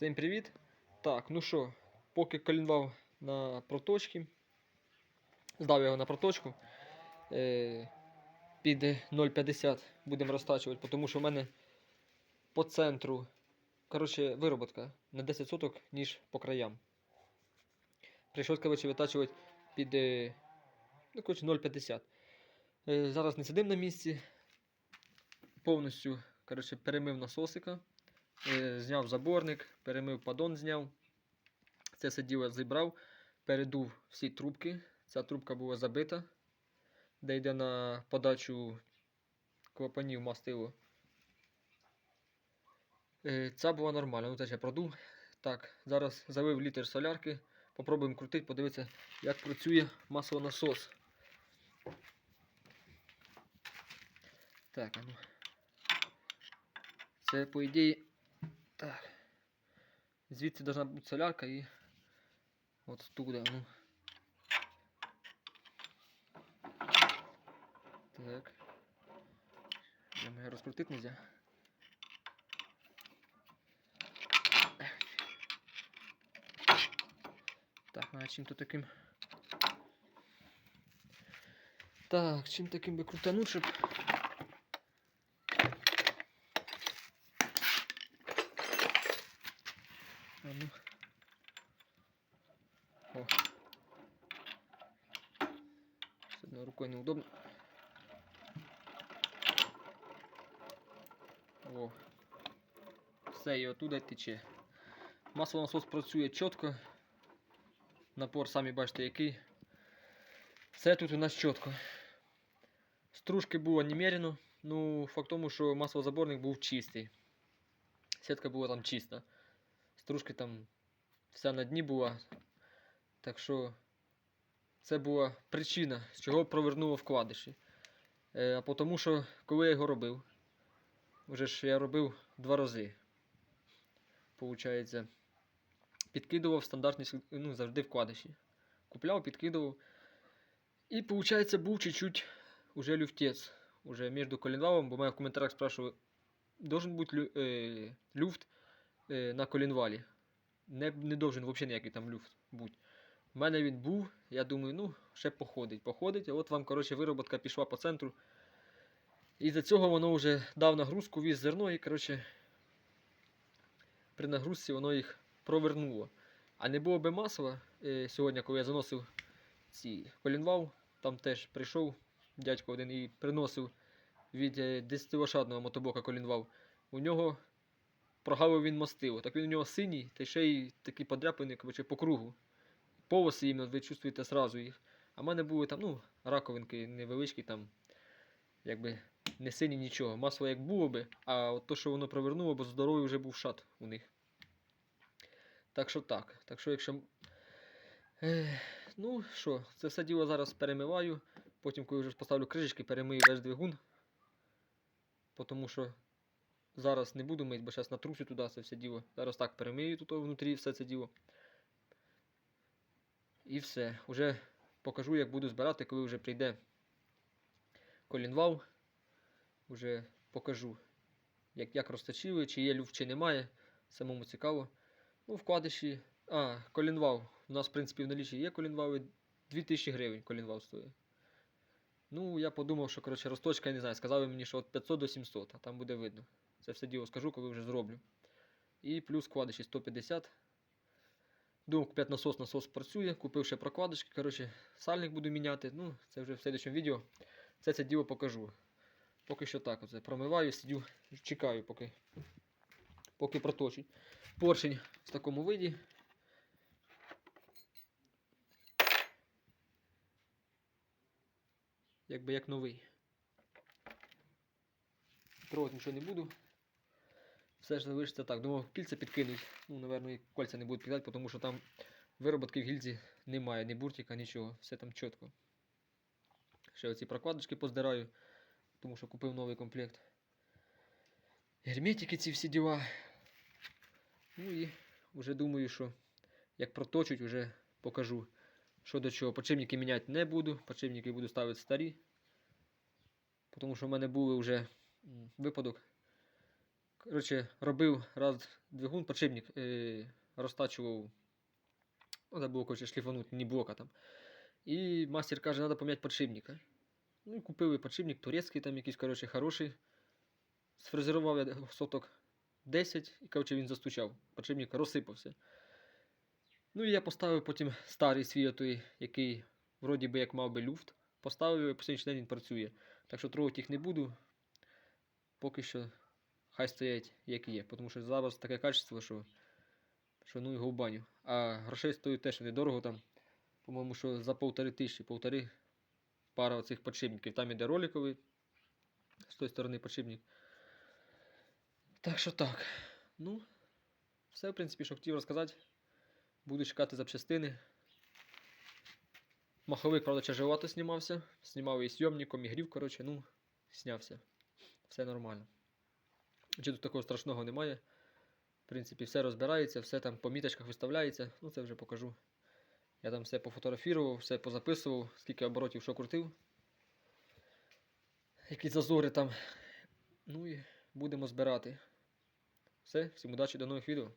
Всім привіт! Так, ну що, поки колінвав на проточці, здав його на проточку е, під 0,50 будемо розтачувати, тому що в мене по центру коротше, вироботка на 10 соток, ніж по краям. Прийшлось коротше, витачувати під е, ну, коротше, 0,50. Е, зараз не сидим на місці. Повністю коротше, перемив насосика. Е, зняв заборник, перемив падон, зняв. Це все діло зібрав, передув всі трубки. Ця трубка була забита, де йде на подачу клапанів мастило. Е, Ця була нормальна, ну теж я продув. Так, зараз залив літр солярки. Попробуємо крутити, подивитися, як працює маслонасос. Так, ну. Це по ідеї. Так. Звідси должна бути солярка і от туди, ну. Так. Я маю розкрутити нельзя. Так, а чим то таким. Так, чим таким би крутануть, щоб О. С одной рукой неудобно. О. Все, і оттуда тече. Маслонасос працює чітко. Напор, самі бачите, який. Все тут у нас чітко. Стружки було немерено. Ну, факт тому, що маслозаборник був чистий. Сітка була там чиста. Стружки там вся на дні була. Так що це була причина, з чого провернуло вкладиші. Е, а тому що коли я його робив, вже ж я робив два рази. Получається, підкидував стандартні ну, завжди вкладиші. Купляв, підкидував. І, виходить, був чуть-чуть уже люфтець. Уже між коленвалом, бо мене в коментарях спрашивали, должен бути лю, е, люфт е, на колінвалі. Не, не должен взагалі ніякий там люфт бути. У мене він був, я думаю, ну, ще походить. Походить, от вам, коротше, вироботка пішла по центру. І за цього воно вже дав нагрузку, віз зерно і, коротше, при нагрузці воно їх провернуло. А не було би масла е, сьогодні, коли я заносив ці колінвал, там теж прийшов дядько один і приносив від 10-лошадного мотоблока колінвал. У нього прогавив він мастило. Так він у нього синій, та ще й такі подряпини коротше, по кругу. Полоси іменно, ви чувствуєте сразу їх. А в мене були там, ну, раковинки невеличкі, там, якби не сині нічого. Масло як було би, а от то, що воно провернуло, бо здоровий вже був шат у них. Так що так. Так що, якщо. Ну що, це все діло зараз перемиваю. Потім, коли вже поставлю кришечки, перемию весь двигун. Тому що зараз не буду мити, бо зараз натрусю туди це все діло. Зараз так перемию тут внутрі все це діло. І все. Уже покажу, як буду збирати, коли вже прийде колінвал. Уже покажу, як, як розточили, чи є люфт, чи немає. Самому цікаво. Ну, вкладиші. А, колінвал. У нас, в принципі, в налічі є колінвали. 2000 гривень колінвал стоїть. Ну, я подумав, що коротше, розточка, я не знаю, сказали мені, що від 500 до 700, а там буде видно. Це все діло скажу, коли вже зроблю. І плюс вкладиші 150. Думав, купити насос, насос працює, купив ще прокладочки. Коротше, сальник буду міняти. Ну, це вже в слідчому відео. Це це діло покажу. Поки що так. Оце промиваю, сидю, чекаю, поки, поки проточить. Поршень в такому виді. Якби як новий. Трогати нічого не буду. Все ж залишиться так. Думав, кільця підкинуть. Ну, напевно, кольця не будуть підкидати, тому що там вироботки в гільзі немає, ні буртика, нічого. Все там чітко. Ще оці прокладочки поздираю, тому що купив новий комплект. Герметики ці всі діла. Ну і вже думаю, що як проточуть, вже покажу, що до чого. Почивники міняти не буду, почивники буду ставити старі. Тому що в мене були вже випадок. Коротше, робив раз двигун, подшипник, е, розтачував. Ну, треба було, коротше, шліфанути, не блока там. І мастер каже, треба поміняти подшипника. Ну, і купили подшипник турецький, там якийсь, коротше, хороший. Сфрезерував я соток 10, і, коротше, він застучав. Подшипник розсипався. Ну і я поставив потім старий свій той, який вроді би як мав би люфт. Поставив і по сьогоднішній день він працює. Так що трогати їх не буду. Поки що хай стоять як є. Тому що зараз таке качество, що, що ну його в баню. А грошей стоїть теж недорого там. По-моєму, що за полтори тисячі, полтори пара оцих подшипників. Там іде роликовий. З тої сторони подшипник. Так що так. Ну, все, в принципі, що хотів розказати. Буду чекати запчастини. Маховик, правда, тяжеловато знімався. Знімав і зйомником, і грів, коротше, ну, знявся. Все нормально. Чи тут такого страшного немає. В принципі, все розбирається, все там по міточках виставляється. Ну, це вже покажу. Я там все пофотографував, все позаписував, скільки оборотів що крутив. Які зазори там. Ну і будемо збирати. Все, всім удачі, до нових відео.